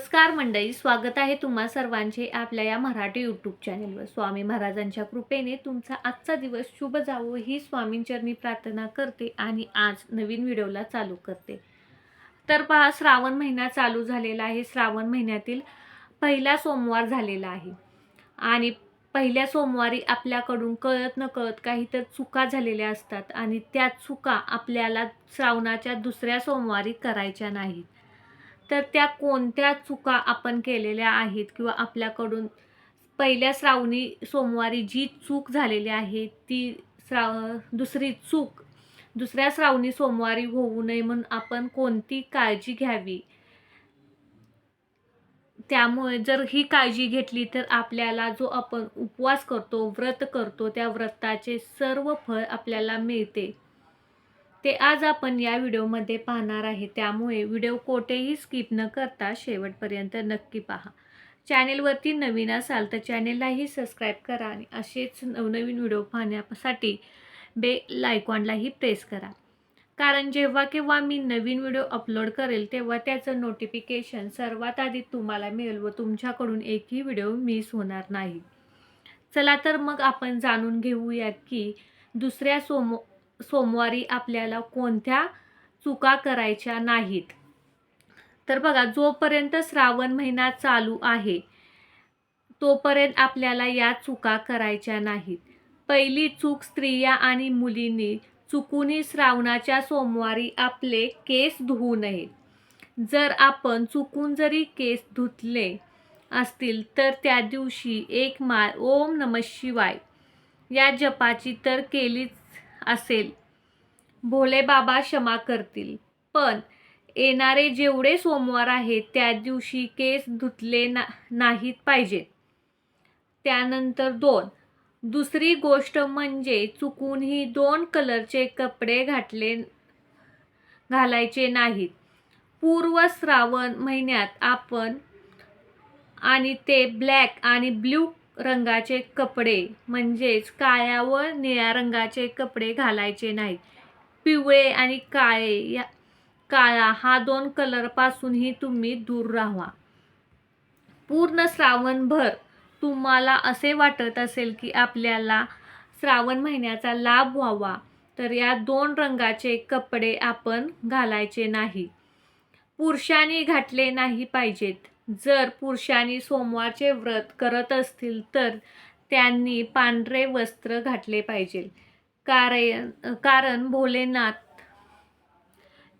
नमस्कार मंडळी स्वागत आहे तुम्हा सर्वांचे आपल्या या मराठी यूट्यूब चॅनेलवर स्वामी महाराजांच्या कृपेने तुमचा आजचा दिवस शुभ जावो ही स्वामींचरणी प्रार्थना करते आणि आज नवीन व्हिडिओला चालू करते. तर पहा श्रावण महिना चालू झालेला आहे. श्रावण महिन्यातील पहिला सोमवार झालेला आहे. आणि पहिल्या सोमवारी आपल्याकडून कळत न कळत काही तर चुका झालेल्या असतात आणि त्या चुका आपल्याला श्रावणाच्या दुसऱ्या सोमवारी करायच्या नाहीत. तर त्या कोणत्या चुका आपण केलेल्या आहेत? किंवा आपल्याकडून पहिल्या श्रावणी सोमवारी जी चूक झालेली आहे ती श्राव दुसरी चूक दुसऱ्या श्रावणी सोमवारी होऊ नये म्हणून आपण कोणती काळजी घ्यावी? त्यामुळे जर ही काळजी घेतली तर आपल्याला जो आपण उपवास करतो व्रत करतो त्या व्रताचे सर्व फळ आपल्याला मिळते. ते आज आपण या व्हिडिओमध्ये पाहणार आहे. त्यामुळे व्हिडिओ कोठेही स्किप न करता शेवटपर्यंत नक्की पहा. चॅनेलवरती नवीन असाल तर चॅनेललाही सबस्क्राईब करा आणि असेच नवनवीन व्हिडिओ पाहण्यासाठी बे लायकॉनलाही प्रेस करा. कारण जेव्हा केव्हा मी नवीन व्हिडिओ अपलोड करेल तेव्हा त्याचं नोटिफिकेशन सर्वात आधी तुम्हाला मिळेल व तुमच्याकडून एकही व्हिडिओ मिस होणार नाही. चला तर मग आपण जाणून घेऊया की दुसऱ्या सोमो सोमवारी आपल्याला कोणत्या चुका करायच्या नाहीत? तर बघा जोपर्यंत श्रावण महिना चालू आहे तोपर्यंत आपल्याला या चुका करायच्या नाहीत. पहिली चूक स्त्रिया आणि मुलींनी चुकूनही श्रावणाच्या सोमवारी आपले केस धुवू नये. जर आपण चुकून जरी केस धुतले असतील तर त्या दिवशी एक माळ ओम नम शिवाय या जपाची तर केलीच असेल. भोले बाबा क्षमा करतील. पण येणारे जेवढे सोमवार आहेत त्या दिवशी केस धुतले ना नाहीत पाहिजेत. त्यानंतर दोन. दुसरी गोष्ट म्हणजे चुकूनही दोन कलरचे कपडे घातले घालायचे नाहीत. पूर्व श्रावण महिन्यात आपण आणि ते ब्लॅक आणि ब्ल्यू रंगाचे कपडे म्हणजेच काळ्या व निळ्या रंगाचे कपडे घालायचे नाहीत. पिवळे आणि काळे या काळा हा दोन कलरपासूनही तुम्ही दूर राहा. पूर्ण श्रावणभर तुम्हाला असे वाटत असेल की आपल्याला श्रावण महिन्याचा लाभ व्हावा तर या दोन रंगाचे कपडे आपण घालायचे नाही. पुरुषांनी घातले नाही पाहिजेत. जर पुरुषांनी सोमवारचे व्रत करत असतील तर त्यांनी पांढरे वस्त्र घातले पाहिजे. कारण कारण भोलेनाथ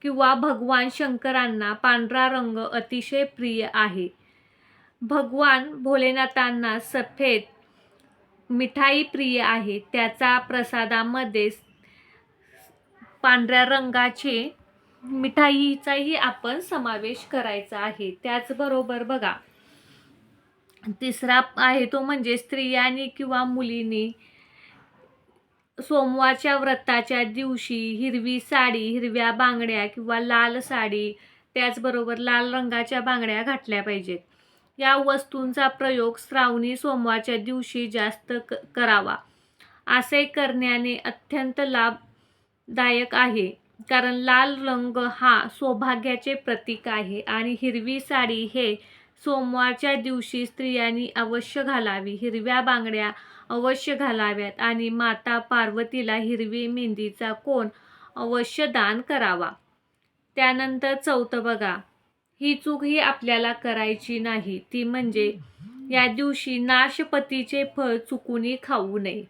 किंवा भगवान शंकरांना पांढरा रंग अतिशय प्रिय आहे. भगवान भोलेनाथांना सफेद मिठाई प्रिय आहे. त्याचा प्रसादामध्ये पांढऱ्या रंगाचे मिठाईचाही आपण समावेश करायचा आहे. त्याचबरोबर बघा तिसरा आहे तो म्हणजे स्त्रियांनी किंवा मुलींनी सोमवारच्या व्रताच्या दिवशी हिरवी साडी हिरव्या बांगड्या किंवा लाल साडी त्याचबरोबर लाल रंगाच्या बांगड्या घातल्या पाहिजेत. या वस्तूंचा प्रयोग श्रावणी सोमवारच्या दिवशी जास्त क करावा. असे करण्याने अत्यंत लाभदायक आहे. कारण लाल रंग हा सौभाग्याचे प्रतीक आहे आणि हिरवी साडी हे सोमवारच्या दिवशी स्त्रियांनी अवश्य घालावी. हिरव्या बांगड्या अवश्य घालाव्यात आणि माता पार्वतीला हिरवी मेहंदीचा कोण अवश्य दान करावा. त्यानंतर चौथं बघा. ही चूक ही आपल्याला करायची नाही. ती म्हणजे या दिवशी नाशपतीचे फळ चुकूनही खाऊ नये.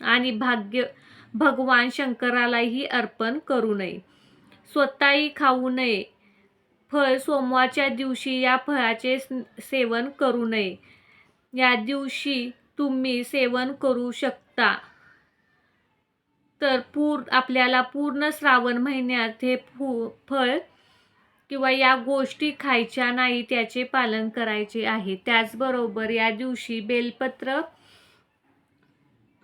आणि भाग्य भगवान शंकरालाही अर्पण करू नये. स्वतःही खाऊ नये. फळ सोमवारच्या दिवशी या फळाचे सेवन करू नये. या दिवशी तुम्ही सेवन करू शकता. तर पूर आपल्याला पूर्ण श्रावण महिन्यात हे फू फळ किंवा या गोष्टी खायच्या नाही त्याचे पालन करायचे आहे. त्याचबरोबर या दिवशी बेलपत्र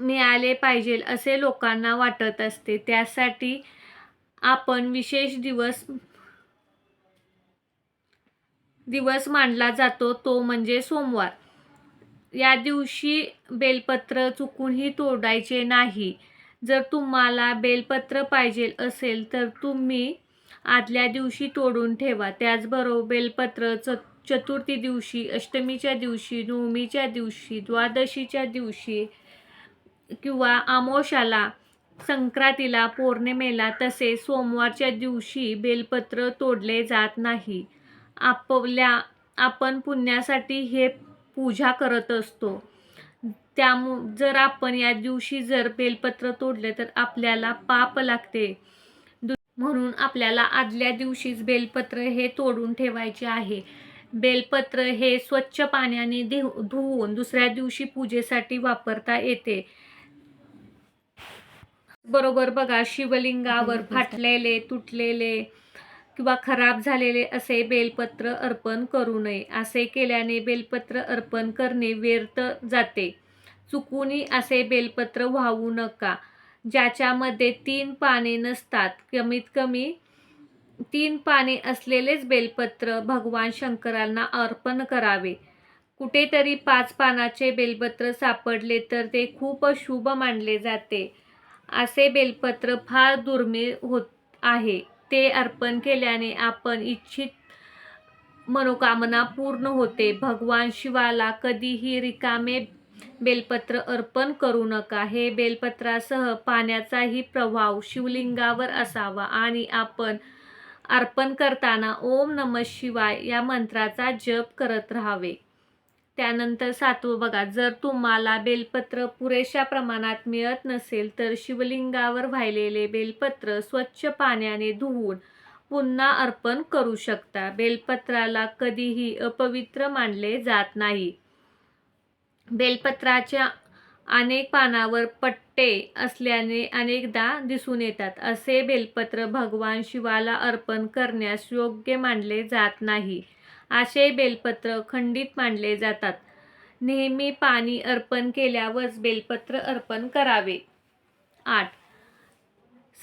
मिळाले पाहिजे असे लोकांना वाटत असते. त्यासाठी आपण विशेष दिवस दिवस मानला जातो तो म्हणजे सोमवार. या दिवशी बेलपत्र चुकूनही तोडायचे नाही. जर तुम्हाला बेलपत्र पाहिजे असेल तर तुम्ही आदल्या दिवशी तोडून ठेवा. त्याचबरोबर बेलपत्र च चतुर्थी दिवशी अष्टमीच्या दिवशी नवमीच्या दिवशी द्वादशीच्या दिवशी किंवा आमोशाला संक्रांतीला पौर्णिमेला तसेच सोमवारच्या दिवशी बेलपत्र तोडले जात नाही. आपल्या आपण पुण्यासाठी हे पूजा करत असतो. त्यामु जर आपण या दिवशी जर बेलपत्र तोडले तर आपल्याला पाप लागते. दु म्हणून आपल्याला आदल्या दिवशीच बेलपत्र हे तोडून ठेवायचे आहे. बेलपत्र हे स्वच्छ पाण्याने धुवून दुसऱ्या दिवशी पूजेसाठी वापरता येते. बरोबर बघा शिवलिंगावर फाटलेले तुटलेले किंवा खराब झालेले असे बेलपत्र अर्पण करू नये. असे केल्याने बेलपत्र अर्पण करणे व्यर्थ जाते. चुकूनही असे बेलपत्र वाहू नका. ज्याच्यामध्ये तीन पाने नसतात कमीत कमी तीन पाने असलेलेच बेलपत्र भगवान शंकरांना अर्पण करावे. कुठेतरी पाच पानाचे बेलपत्र सापडले तर ते खूप शुभ मानले जाते. असे बेलपत्र फार दुर्मिळ होत आहे. ते अर्पण केल्याने आपण इच्छित मनोकामना पूर्ण होते. भगवान शिवाला कधीही रिकामे बेलपत्र अर्पण करू नका. हे बेलपत्रासह पाण्याचाही प्रभाव शिवलिंगावर असावा आणि आपण अर्पण करताना ओम नम शिवाय या मंत्राचा जप करत राहावे. त्यानंतर सातवं बघा जर तुम्हाला बेलपत्र पुरेशा प्रमाणात मिळत नसेल तर शिवलिंगावर वाहिलेले बेलपत्र स्वच्छ पाण्याने धुवून पुन्हा अर्पण करू शकता. बेलपत्राला कधीही अपवित्र मानले जात नाही. बेलपत्राच्या अनेक पानावर पट्टे असल्याने अनेकदा दिसून येतात. असे बेलपत्र भगवान शिवाला अर्पण करण्यास योग्य मानले जात नाही. असे बेलपत्र खंडित मानले जातात. नेहमी पाणी अर्पण केल्यावरच बेलपत्र अर्पण करावे. आठ.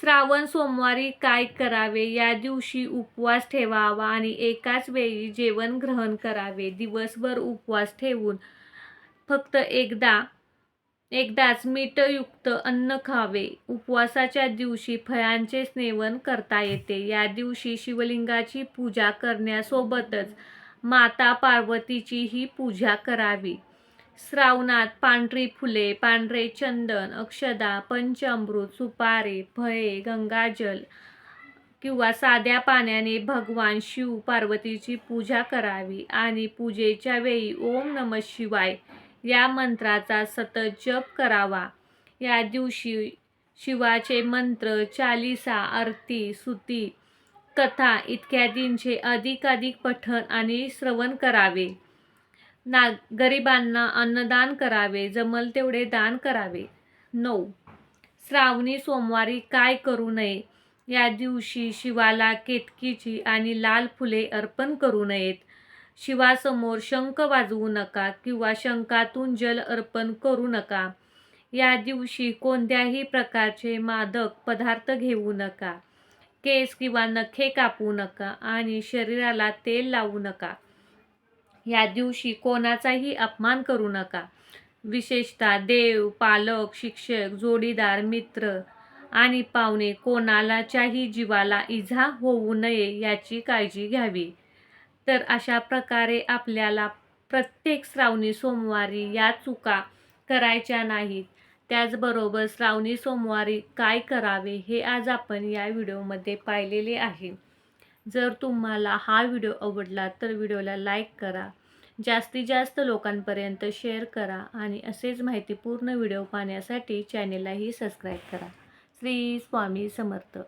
श्रावण सोमवारी काय करावे? या दिवशी उपवास ठेवावा आणि एकाच वेळी जेवण ग्रहण करावे. दिवसभर उपवास ठेवून फक्त एकदा एकदाच मीठयुक्त अन्न खावे. उपवासाच्या दिवशी फळांचे सेवन करता येते. या दिवशी शिवलिंगाची पूजा करण्यासोबतच माता पार्वतीचीही पूजा करावी. श्रावणात पांढरी फुले पांढरे चंदन अक्षदा पंचअमृत सुपारी फळे गंगाजल किंवा साध्या पाण्याने भगवान शिव पार्वतीची पूजा करावी. आणि पूजेच्या वेळी ओम नम शिवाय या मंत्राचा सतत जप करावा. या दिवशी शिवाचे मंत्र चालिसा आरती सुती कथा इत्यादींचे अधिकाधिक पठण आणि श्रवण करावे. ना गरिबांना अन्नदान करावे जमल तेवढे दान करावे. नऊ. श्रावणी सोमवारी काय करू नये? या दिवशी शिवाला केतकीची आणि लाल फुले अर्पण करू नयेत. शिवासमोर शंख वाजवू नका किंवा शंखातून जल अर्पण करू नका. या दिवशी कोणत्याही प्रकारचे मादक पदार्थ घेऊ नका. केस किंवा नखे कापू नका आणि शरीराला तेल लावू नका. या दिवशी कोणाचाही अपमान करू नका. विशेषतः देव पालक शिक्षक जोडीदार मित्र आणि पाहुणे कोणालाच्याही जीवाला इजा होऊ नये याची काळजी घ्यावी. तर अशा प्रकारे आपल्याला प्रत्येक श्रावणी सोमवारी या चुका करायच्या नाहीत. त्याचबरोबर श्रावणी सोमवारी काय करावे हे आज आपण या व्हिडिओमध्ये पाहिलेले आहे. जर तुम्हाला हा व्हिडिओ आवडला तर व्हिडिओला लाईक करा. जास्तीत जास्त लोकांपर्यंत शेअर करा आणि असेच माहितीपूर्ण व्हिडिओ पाहण्यासाठी चॅनेललाही सबस्क्राईब करा. श्री स्वामी समर्थ.